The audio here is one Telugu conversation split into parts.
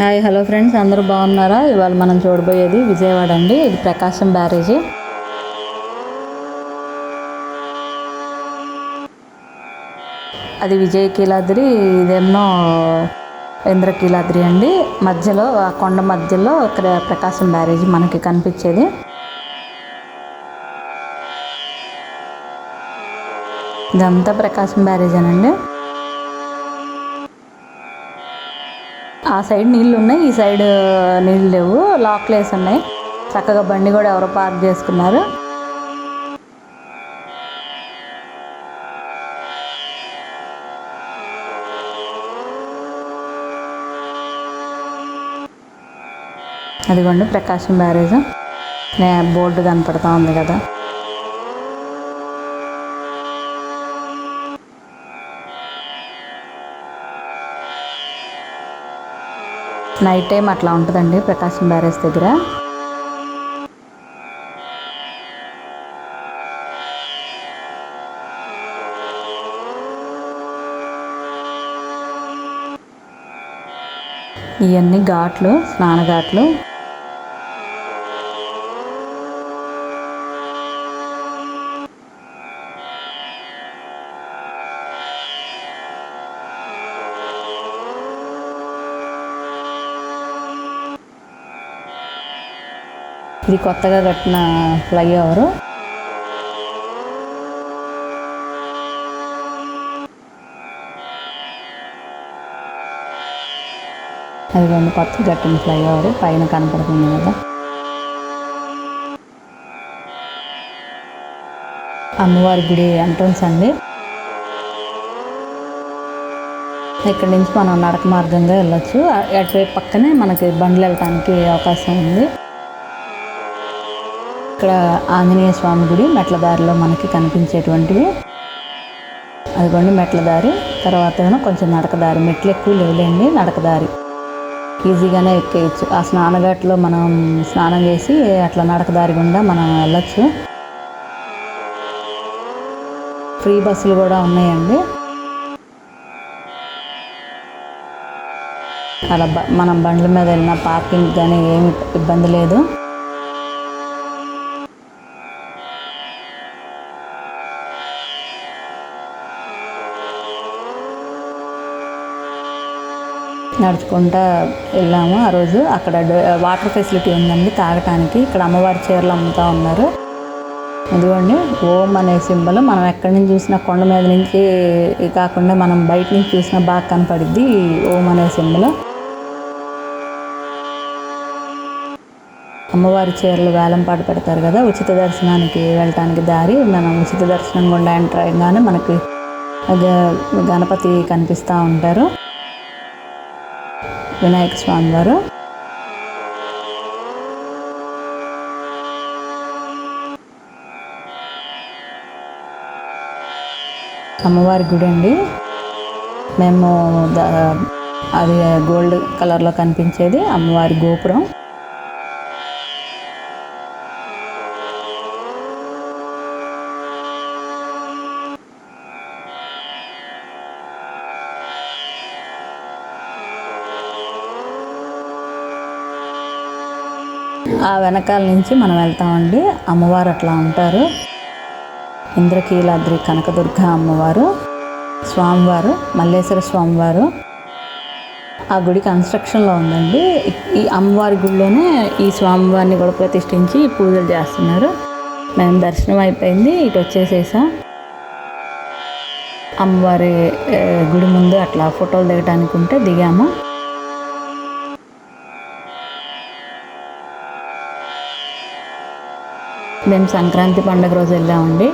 హాయ్ హలో ఫ్రెండ్స్ అందరూ బాగున్నారా? ఇవాళ మనం చూడబోయేది విజయవాడ అండి. ఇది ప్రకాశం బ్యారేజీ. అది విజయ కీలాద్రి ఇదేమో ఇంద్రకీలాద్రి అండి. మధ్యలో ఆ కొండ మధ్యలో ఇక్కడ ప్రకాశం బ్యారేజీ మనకి కనిపించేది. ఇదంతా ప్రకాశం బ్యారేజేనండి. ఆ సైడ్ నీళ్ళు ఉన్నాయి ఈ సైడ్ నీళ్ళు లేవు. లాక్లేస్ ఉన్నాయి. చక్కగా బండి కూడా ఎవరో పార్క్ చేసుకున్నారు. అదిగోండి ప్రకాశం బ్యారేజ్. నే బోర్డు కనపడతా ఉంది కదా. నైట్ టైం అట్లా ఉంటుందండి ప్రకాశం బ్యారేజ్ దగ్గర. ఇవన్నీ ఘాట్లు స్నాన ఘాట్లు ఇది కొత్తగా కట్టిన ఫ్లైఓవర్. అది రెండు కొత్త కట్టిన ఫ్లైఓవర్ పైన కనపడుతుంది కదా. అమ్మవారి గుడి ఎంట్రన్స్ అండి. ఇక్కడ నుంచి మనం నడక మార్గంగా వెళ్ళొచ్చు. అటువైపు పక్కనే మనకి బండ్లు వెళ్ళటానికి అవకాశం ఉంది. ఇక్కడ ఆంజనేయ స్వామి గుడి మెట్ల దారిలో మనకి కనిపించేటువంటివి అదిగోండి మెట్ల దారి. తర్వాత కొంచెం నడక దారి. మెట్లు ఎక్కువ లేవులేండి నడక దారి. ఈజీగానే ఎక్కేయచ్చు. ఆ స్నానఘాట్లో మనం స్నానం చేసి అట్లా నడక దారి గుండా మనం వెళ్ళొచ్చు. ఫ్రీ బస్సులు కూడా ఉన్నాయండి. అలా మనం బండ్ల మీద వెళ్ళిన పార్కింగ్ కానీ ఏమి ఇబ్బంది లేదు. నడుచుకుంటా వెళ్ళాము. ఆ రోజు అక్కడ వాటర్ ఫెసిలిటీ ఉందండి తాగటానికి. ఇక్కడ అమ్మవారి చీరలు అమ్ముతా ఉన్నారు. ఇదిగోండి ఓం అనే సింబల్. మనం ఎక్కడి నుంచి చూసినా కొండ మీద నుంచి కాకుండా మనం బయట నుంచి చూసినా బాగా కనపడిద్ది ఓం అనే సింబల్. అమ్మవారి చీరలు వేలం పాట పెడతారు కదా ఉచిత దర్శనానికి వెళ్ళటానికి దారి. మనం ఉచిత దర్శనం గుండా ఎంటర్ అయ్యగానే మనకి గణపతి కనిపిస్తూ ఉంటారు. వినాయక స్వామి వారు. అమ్మవారి గుడి అండి. మేము అది గోల్డ్ కలర్లో కనిపించేది అమ్మవారి గోపురం. ఆ వెనకాల నుంచి మనం వెళ్తామండి. అమ్మవారు అట్లా ఉంటారు. ఇంద్రకీలాద్రి కనకదుర్గ అమ్మవారు స్వామివారు మల్లేశ్వర స్వామివారు. ఆ గుడి కన్స్ట్రక్షన్లో ఉందండి. ఈ- అమ్మవారి గుడిలోనే ఈ స్వామివారిని కూడా ప్రతిష్ఠించి పూజలు చేస్తున్నారు. మేము దర్శనం అయిపోయింది. ఇటు వచ్చేసేసా. అమ్మవారి గుడి ముందు అట్లా ఫోటోలు దిగటానికి ఉంటే దిగాము. మేము సంక్రాంతి పండుగ రోజు వెళ్ళామండి.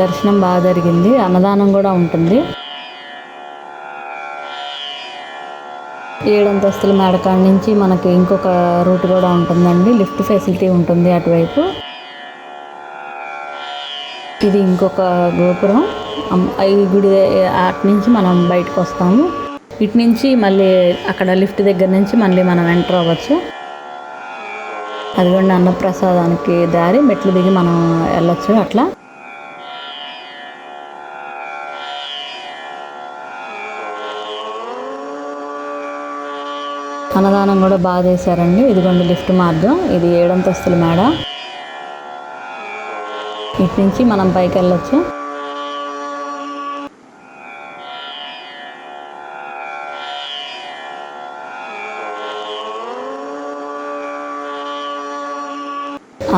దర్శనం బాగా జరిగింది. అన్నదానం కూడా ఉంటుంది. ఏడంతస్తుల మేడకాడ నుంచి మనకి ఇంకొక రూట్ కూడా ఉంటుందండి. లిఫ్ట్ ఫెసిలిటీ ఉంటుంది అటువైపు. ఇది ఇంకొక గోపురం. ఈ గుడి అటు నుంచి మనం బయటకు వస్తాము. ఇటు నుంచి మళ్ళీ అక్కడ లిఫ్ట్ దగ్గర నుంచి మళ్ళీ మనం ఎంటర్ అవ్వచ్చు. అదిగోండి అన్నప్రసాదానికి దారి. మెట్లు దిగి మనం వెళ్ళొచ్చు అట్లా. అన్నదానం కూడా బాగా చేశారండి. ఇదిగోండి లిఫ్ట్ మార్గం. ఇది ఏడంతస్తుల మేడ. ఇటు నుంచి మనం పైకి వెళ్ళొచ్చు.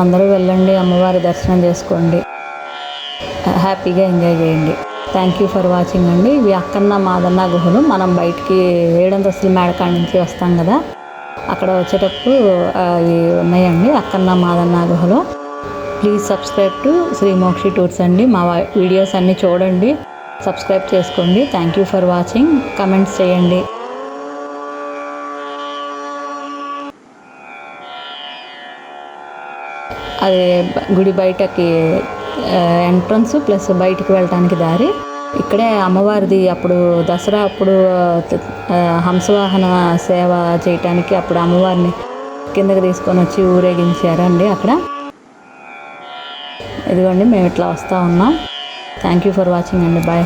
అందరూ వెళ్ళండి అమ్మవారి దర్శనం చేసుకోండి. హ్యాపీగా ఎంజాయ్ చేయండి. థ్యాంక్ యూ ఫర్ వాచింగ్ అండి. ఇవి అక్కన్న మాదన్న గుహలు. మనం బయటికి ఏడంతస్తుల మేడకాడ నుంచి వస్తాం కదా. అక్కడ వచ్చేటప్పుడు ఇవి ఉన్నాయండి అక్కన్న మాదన్న గుహలు. Please subscribe to Sri Mokshi tours అండి. మా వీడియోస్ అన్నీ చూడండి. సబ్స్క్రైబ్ చేసుకోండి. Thank you for watching comments చేయండి. అది గుడి బయటకి ఎంట్రన్స్ ప్లస్ బయటికి వెళ్ళటానికి దారి. ఇక్కడే అమ్మవారిది అప్పుడు దసరా అప్పుడు హంసవాహన సేవ చేయటానికి అప్పుడు అమ్మవారిని కిందకి తీసుకొని వచ్చి ఊరేగించారండి అక్కడ. ఇదిగోండి మేము ఇట్లా వస్తూ ఉన్నాం. థ్యాంక్ యూ ఫర్ వాచింగ్ అండి బాయ్